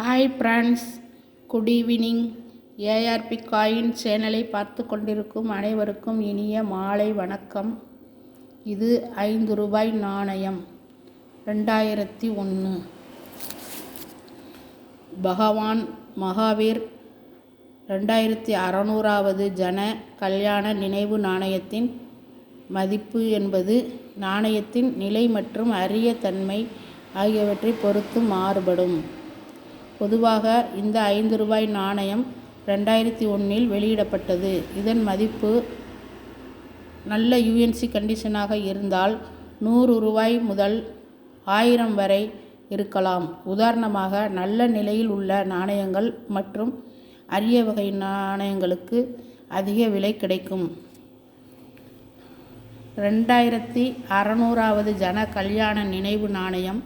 Hi friends good evening ARP coin சேனலை பார்த்து கொண்டிருக்கும் அனைவருக்கும் இனிய மாலை வணக்கம். இது ஐந்து ரூபாய் நாணயம். ரெண்டாயிரத்தி ஒன்று. பகவான் மகாவீர் ரெண்டாயிரத்தி அறநூறாவது ஜன கல்யாண நினைவு நாணயத்தின் மதிப்பு என்பது நாணயத்தின் நிலை மற்றும் அரிய தன்மை ஆகியவற்றை பொறுத்து மாறுபடும். பொதுவாக இந்த ஐந்து ரூபாய் நாணயம் ரெண்டாயிரத்தி ஒன்றில் வெளியிடப்பட்டது. இதன் மதிப்பு நல்ல யூஎன்சி கண்டிஷனாக இருந்தால் நூறு ரூபாய் முதல் ஆயிரம் வரை இருக்கலாம். உதாரணமாக நல்ல நிலையில் உள்ள நாணயங்கள் மற்றும் அரிய வகை நாணயங்களுக்கு அதிக விலை கிடைக்கும். ரெண்டாயிரத்தி அறநூறாவது ஜன கல்யாண நினைவு நாணயம்.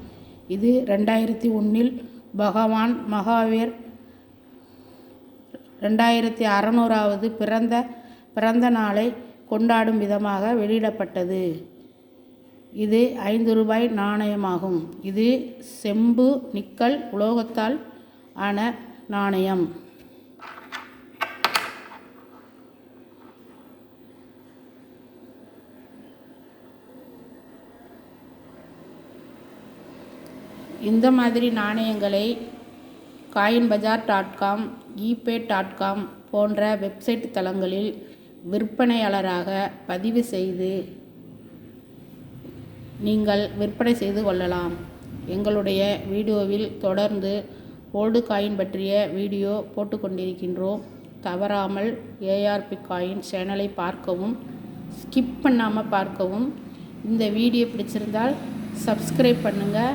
இது ரெண்டாயிரத்தி ஒன்றில் பகவான் மகாவீர் ரெண்டாயிரத்தி அறநூறாவது பிறந்த பிறந்த நாளை கொண்டாடும் விதமாக வெளியிடப்பட்டது. இது ஐந்து ரூபாய் நாணயமாகும். இது செம்பு நிக்கல் உலோகத்தால் ஆன நாணயம். இந்த மாதிரி நாணயங்களை coin bazaar dot com eBay dot com போன்ற வெப்சைட் தளங்களில் விற்பனையாளராக பதிவு செய்து நீங்கள் விற்பனை செய்து கொள்ளலாம். எங்களுடைய வீடியோவில் தொடர்ந்து ஓல்டு காயின் பற்றிய வீடியோ போட்டுக்கொண்டிருக்கின்றோம் தவறாமல் ஏஆர்பி காயின் சேனலை பார்க்கவும் ஸ்கிப் பண்ணாமல் பார்க்கவும். இந்த வீடியோ பிடிச்சிருந்தால் சப்ஸ்கிரைப் பண்ணுங்கள்